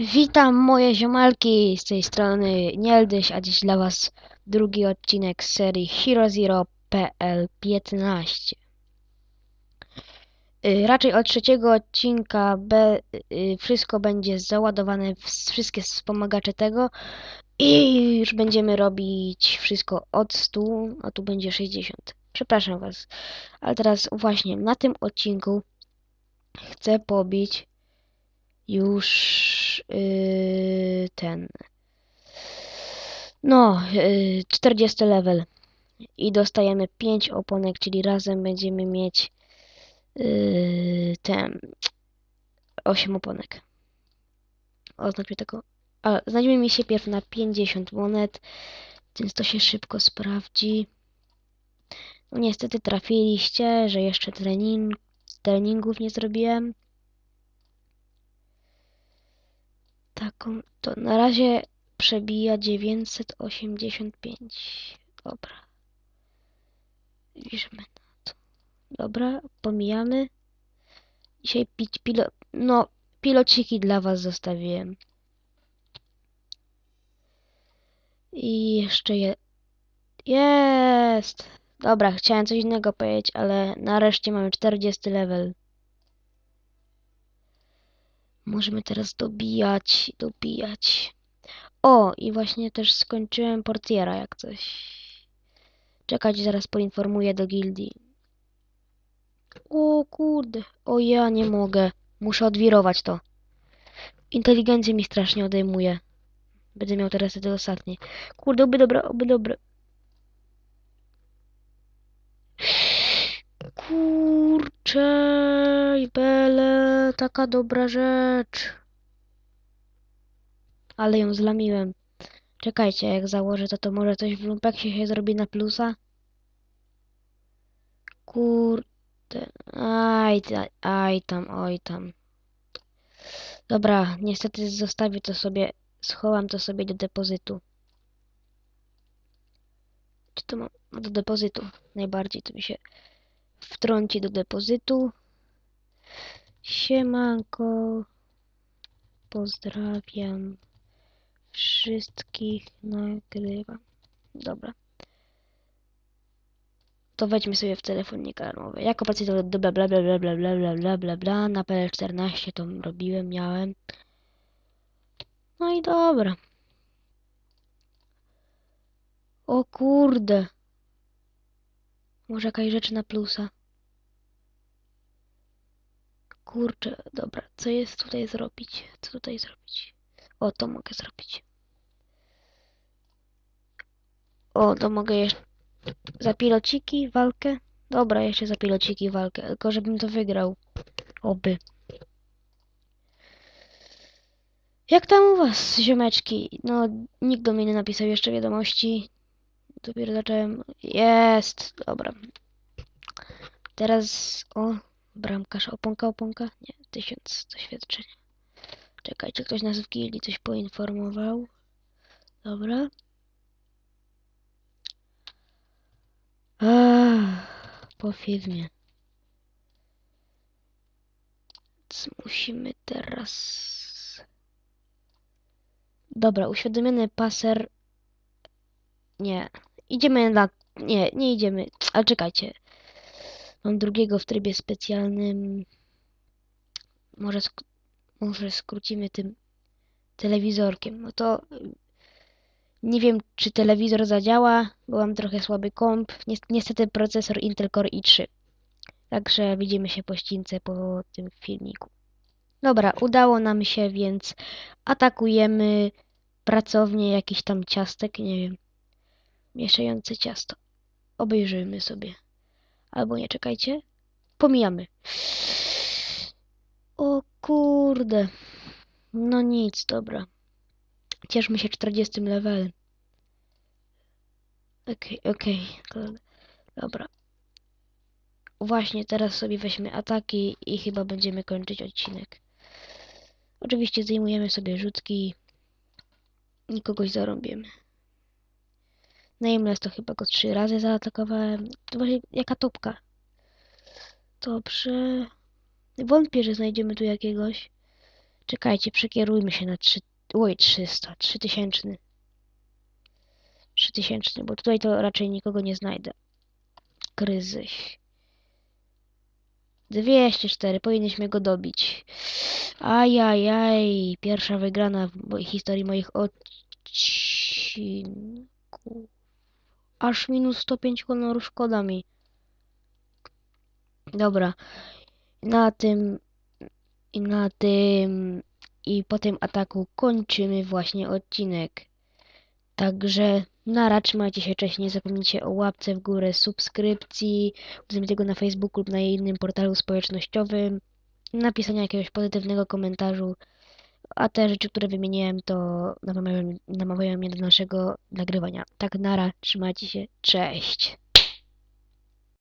Witam moje ziomalki z tej strony Nieldyś, a dziś dla was drugi odcinek z serii Hero Zero PL15. Y, Raczej od trzeciego odcinka be, y, wszystko będzie załadowane, wszystkie wspomagacze tego i już będziemy robić wszystko od 100, a tu będzie 60. Przepraszam was, ale teraz właśnie na tym odcinku chcę pobić już yy, ten. No, yy, 40 level. I dostajemy 5 oponek, czyli razem będziemy mieć yy, ten 8 oponek. Oznaczmy tego. A, znajdziemy mi się pierw na 50 monet, więc to się szybko sprawdzi. No niestety trafiliście, że jeszcze trening, treningów nie zrobiłem. Taką, to na razie przebija 985. Dobra. Bierzemy na to. Dobra, pomijamy. Dzisiaj pić pilo... No, pilociki dla was zostawiłem. I jeszcze je... Jest! Dobra, chciałem coś innego powiedzieć, ale nareszcie mamy 40 level. Możemy teraz dobijać, dobijać. O, i właśnie też skończyłem portiera, jak coś. Czekać, zaraz poinformuję do gildii. O kurde, o ja nie mogę. Muszę odwirować to. Inteligencję mi strasznie odejmuje. Będę miał teraz te ostatnie. Kurde, oby dobre, oby dobre. Kurczę, bele, taka dobra rzecz. Ale ją zlamiłem. Czekajcie, jak założę to, to może coś w lumpeksie się zrobi na plusa? Kurde. Aj, aj tam, oj tam. Dobra, niestety zostawię to sobie, schowam to sobie do depozytu. Czy to mam? No do depozytu. Najbardziej to mi się wtrąci do depozytu. Siemanko. Pozdrawiam. Wszystkich nagrywam. Dobra. To wejdźmy sobie w telefonik alarmowy. Jako pacjent do bla bla bla bla bla bla bla bla bla bla na PL14 to robiłem, miałem. No i dobra. O kurde. Może jakaś rzecz na plusa. Kurczę, dobra, co jest tutaj zrobić? Co tutaj zrobić? O, to mogę zrobić. O, to mogę jeszcze za pilociki walkę? Dobra, jeszcze za pilociki walkę, tylko żebym to wygrał. Oby. Jak tam u was, ziomeczki? No, nikt do mnie nie napisał jeszcze wiadomości. Dopiero zacząłem. Jest! Dobra. Teraz, o, bramkarz, oponka, oponka? Nie, tysiąc doświadczenia. Czekajcie, ktoś nas w gildii coś poinformował. Dobra. Po filmie. Więc musimy teraz... Dobra, uświadomiony paser... Nie. Idziemy na... Nie, nie idziemy. Ale czekajcie. Mam drugiego w trybie specjalnym. Może, sk może skrócimy tym telewizorkiem. No to y, nie wiem, czy telewizor zadziała, bo mam trochę słaby komp. Nies- Niestety procesor Intel Core i3. Także widzimy się po ścince po tym filmiku. Dobra, udało nam się, więc atakujemy pracownię jakiś tam ciastek, nie wiem. Mieszające ciasto. Obejrzyjmy sobie. Albo nie, czekajcie. Pomijamy. O kurde. No nic, dobra. Cieszmy się 40 levelem. Okej, okej. to- Dobra. Właśnie teraz sobie weźmy ataki i chyba będziemy kończyć odcinek. Oczywiście zdejmujemy sobie rzutki. I kogoś zarąbiemy. Nameless to chyba go trzy razy zaatakowałem. To właśnie jaka topka. Dobrze. Wątpię, że znajdziemy tu jakiegoś. Czekajcie, przekierujmy się na 3... Oj, 300, 3000. 3000, bo tutaj to raczej nikogo nie znajdę. Kryzys. 204, powinniśmy go dobić. Ajajaj, pierwsza wygrana w historii moich odcinków. Aż minus 105 honorów, szkoda mi. Dobra, na tym i na tym i po tym ataku kończymy właśnie odcinek. Także nara, trzymajcie się, cześć, nie zapomnijcie o łapce w górę, subskrypcji, udostępnienia na Facebooku lub na innym portalu społecznościowym, napisania jakiegoś pozytywnego komentarzu, a te rzeczy, które wymieniłem, to namawiają, namawiają mnie do naszego nagrywania. Tak, nara, trzymajcie się, cześć.